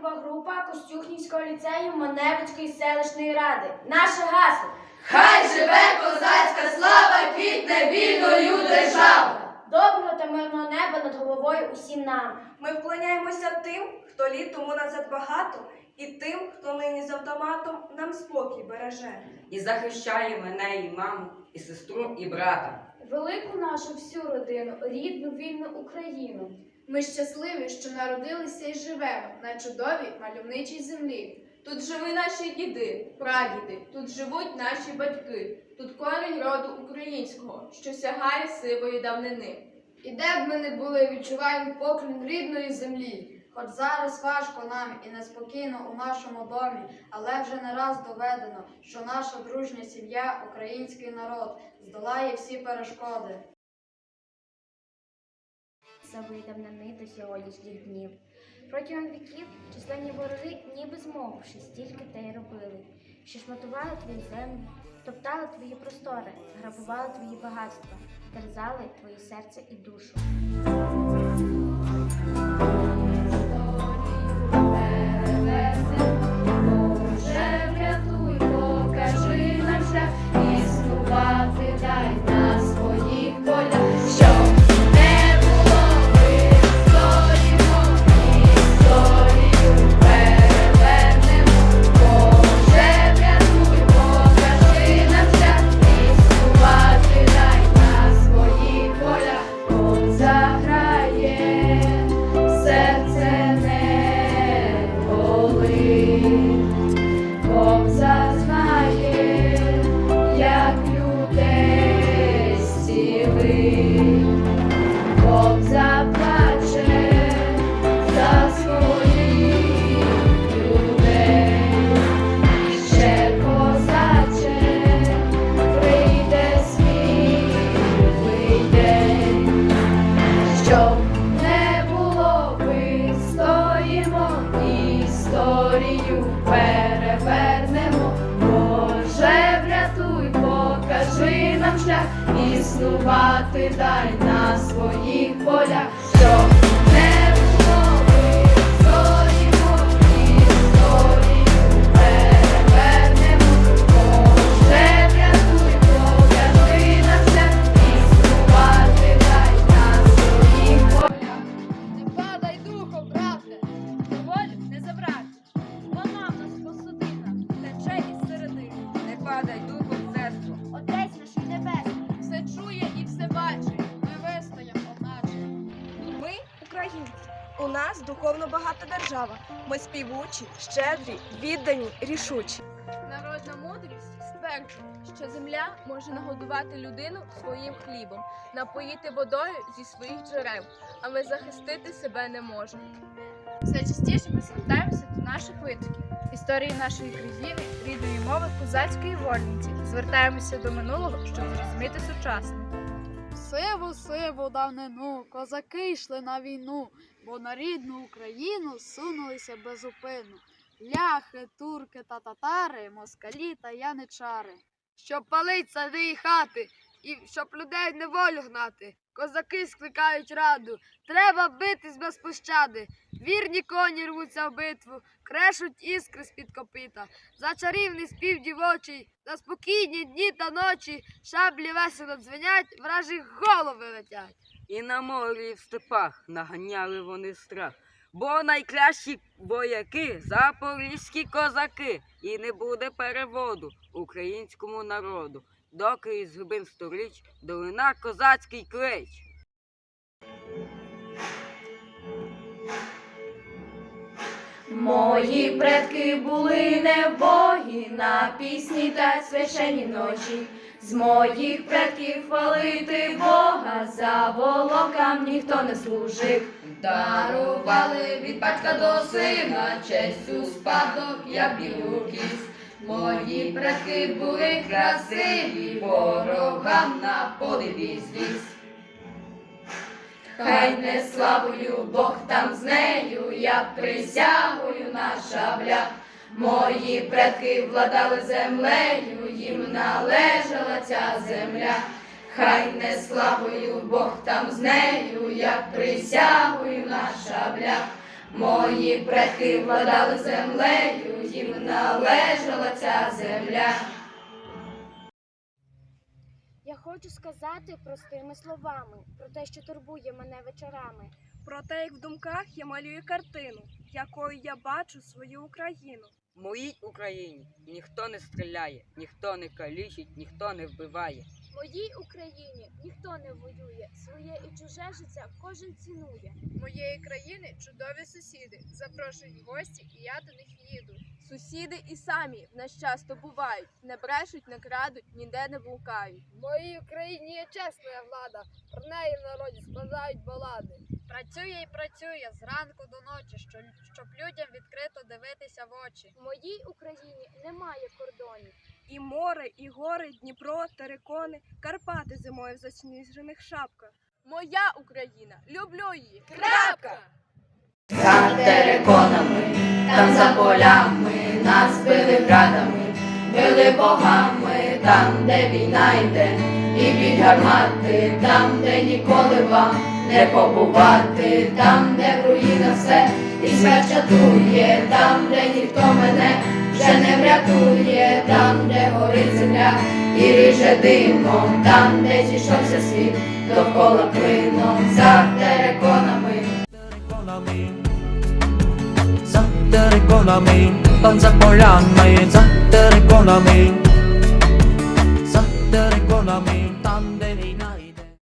військова група Костюхнівського ліцею Маневицької селищної ради. Наше гасло. Хай живе козацька слава, квітне вільною держава! Доброго та мирного неба над головою усім нам. Ми вклоняємося тим, хто літ тому назад багато, і тим, хто нині з автоматом нам спокій береже. І захищає мене і маму, і сестру, і брата. велику нашу всю родину, рідну вільну Україну. Ми щасливі, що народилися і живемо на чудовій мальовничій землі. Тут жили наші діди, прадіди, тут живуть наші батьки, тут корінь роду українського, що сягає сивої давнини. І де б ми не були, відчуваємо поклін рідної землі. Хоч зараз важко нам і неспокійно у нашому домі, але вже не раз доведено, що наша дружня сім'я, український народ, здолає всі перешкоди. Самої давнини до сьогоднішніх днів. Протягом віків численні вороги, ніби змовившись, тільки те й робили, що шматували твої землі, топтали твої простори, грабували твої багатства, терзали твоє серце і душу. Нам шлях, існувати дай на своїх полях. Нас духовно багата держава. Ми співучі, щедрі, віддані, рішучі. Народна мудрість стверджує, що земля може нагодувати людину своїм хлібом, напоїти водою зі своїх джерел, а ми захистити себе не можемо. Все частіше ми звертаємося до наших витоків, історії нашої країни, рідної мови козацької вольниці. Звертаємося до минулого, щоб зрозуміти сучасне. Сиву, сиву давнину, козаки йшли на війну, бо на рідну Україну сунулися безупину Ляхи, турки та татари, москалі та яничари. Щоб палить сади і хати, і щоб людей в неволю гнати. Козаки скликають раду, треба битись без пощади. Вірні коні рвуться в битву, крешуть іскри з-під копита. За чарівний спів дівочий, за спокійні дні та ночі, шаблі весело дзвенять, вражі голови летять. І на морі, і в степах наганяли вони страх. Бо найкращі вояки запорізькі козаки, і не буде переводу українському народу, доки із глибин сторіч долина козацький клич. Мої предки були небогі на пісні та священні ночі. З моїх предків хвалити Бога, за волокам ніхто не служив. Дарували від батька до сина честь у спадок, як білу кість. Мої предки були красиві, ворогам на подиві зліз. Хай не славою Бог там з нею, я присягую на шабля. Мої предки владали землею, їм належала ця земля. Хай не славою Бог там з нею, я присягую на шабля. Мої предки владали землею, їм належала ця земля. Я хочу сказати простими словами про те, що турбує мене вечорами. Про те, як в думках я малюю картину, якою я бачу свою Україну. В моїй Україні ніхто не стріляє, ніхто не калічить, ніхто не вбиває. Моїй Україні ніхто не воює, своє і чуже життя кожен цінує. Моєї країни чудові сусіди. Запрошують гості, і я до них їду. Сусіди і самі в нас часто бувають, не брешуть, не крадуть, ніде не блукають. В моїй Україні є чесна влада, про неї в народі складають балади. Працює і працює зранку до ночі, щоб людям відкрито дивитися в очі. В моїй Україні немає кордонів. І море, і гори, Дніпро, терикони, Карпати зимою в засніжених шапках. Моя Україна, люблю її. Крапка! За териконами, там за полями, нас били градами, били богами, там, де війна йде, і під гармати, там, де ніколи вам не побувати, там, де в руїнах все, і смерть чатує, там, де ніхто мене вже не врятує, там, де горить земля і ріже димом, там, де зійшовся світ, довкола клином, за териконами. За териконами, там за полями, за териконами.